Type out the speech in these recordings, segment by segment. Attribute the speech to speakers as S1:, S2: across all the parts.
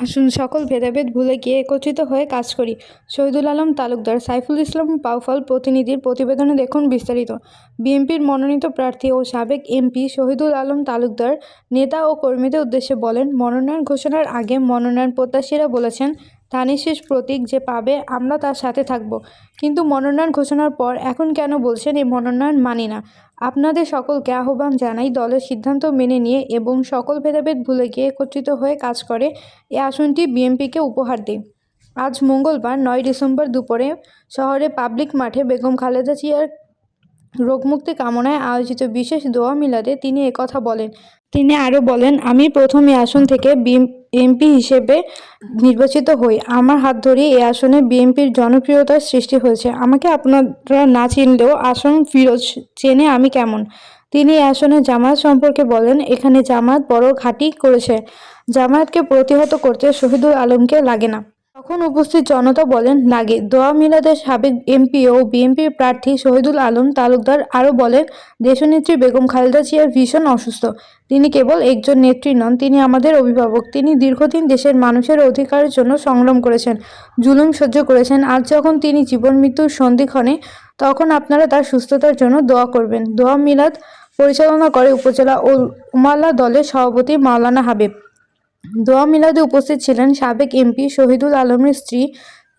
S1: আসুন, সকল ভেদাভেদ ভুলে গিয়ে একত্রিত হয়ে কাজ করি। শহীদুল আলম তালুকদার, সাইফুল ইসলাম পাউফল প্রতিনিধির প্রতিবেদনে দেখুন বিস্তারিত। বিএনপির মনোনীত প্রার্থী ও সাবেক এমপি শহীদুল আলম তালুকদার নেতা ও কর্মীদের উদ্দেশ্যে বলেন, মনোনয়ন ঘোষণার আগে মনোনয়ন প্রত্যাশীরা বলেছেন ধানের শেষ প্রতীক যে পাবে, আমরা তার সাথে থাকব। কিন্তু মনোনয়ন ঘোষণার পর এখন কেন বলছেন এই মনোনয়ন মানি না? আপনাদের সকলকে আহ্বান জানাই দলের সিদ্ধান্ত মেনে নিয়ে এবং সকল ভেদাভেদ ভুলে গিয়ে একত্রিত হয়ে কাজ করে এ আসনটি বিএনপিকে উপহার দিই আজ মঙ্গলবার নয় ডিসেম্বর দুপুরে শহরে পাবলিক মাঠে বেগম খালেদা জিয়ার রোগমুক্তি কামনায় আয়োজিত বিশেষ দোয়া মিলাদে তিনি একথা বলেন তিনি আরও বলেন, আমি প্রথম এই আসন থেকে এমপি হিসেবে নির্বাচিত হই। আমার হাত ধরে এই আসনে বিএনপির জনপ্রিয়তার সৃষ্টি হয়েছে। আমাকে আপনারা না চিনলেও আসন ফিরোজ চেনে আমি কেমন। তিনি এই আসনে জামায়াত সম্পর্কে বলেন, এখানে জামায়াত বড় ঘাঁটি করেছে। জামায়াতকে প্রতিহত করতে শহীদুল আলমকে লাগে না। তখন উপস্থিত জনতা বলেন, লাগে। দোয়া মিলাদের সাবেক এমপি ও বিএনপির প্রার্থী শহীদুল আলম তালুকদার আরও বলেন, দেশনেত্রী বেগম খালেদা জিয়ার ভীষণ অসুস্থ। তিনি কেবল একজন নেত্রী নন, তিনি আমাদের অভিভাবক। তিনি দীর্ঘদিন দেশের মানুষের অধিকারের জন্য সংগ্রাম করেছেন, জুলুম সহ্য করেছেন। আজ যখন তিনি জীবন মৃত্যুর সন্ধিক্ষণে, তখন আপনারা তার সুস্থতার জন্য দোয়া করবেন। দোয়া মিলাদ পরিচালনা করে উপজেলা ও উমাল্লা দলের সভাপতি মাওলানা হাবিব। দোয়া মিলাদে উপস্থিত ছিলেন সাবেক এমপি শহীদুল আলমের স্ত্রী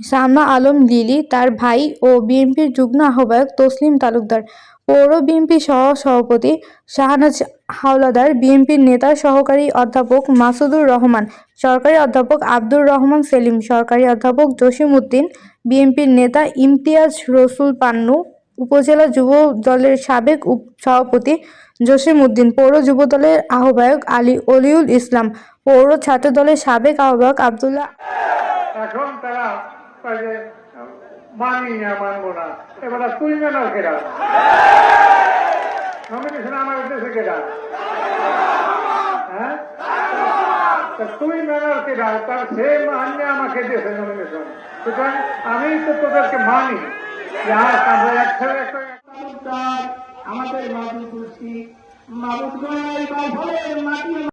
S1: সালমা আলম লিলি, তার ভাই ও বিএনপির যুগ্ম আহ্বায়ক তসলিম তালুকদার, পৌর বিএনপি সহ সভাপতি শাহনাজ হাওলাদার, বিএনপির নেতা সহকারী অধ্যাপক মাসুদুর রহমান, সরকারি অধ্যাপক আব্দুর রহমান সেলিম, সরকারি অধ্যাপক জসিম উদ্দিন, বিএনপির নেতা ইমতিয়াজ রসুল পান্নু, উপজেলা যুব দলের সাবেক সভাপতি জসিম উদ্দিন, পৌর যুব দলের আহ্বায়ক আলী অলিউল ইসলাম পৌর ছাত্র দলের সাবেক আহ্বায়ক আবদুল্লাহ
S2: এখন তারা মানি না, মানবো না। এবার তুই মেনার কেরা নমিনেশন আমার উদ্দেশ্যে কেরা হ্যাঁ? তুই মেনার তার সে মান্য আমাকে দিয়েছে নমিনেশন সুতরাং আমি তো তোদেরকে মানি। আমরা একসাথে একটা
S3: আমাদের মাটি তুলছি। মাবুদ মাটি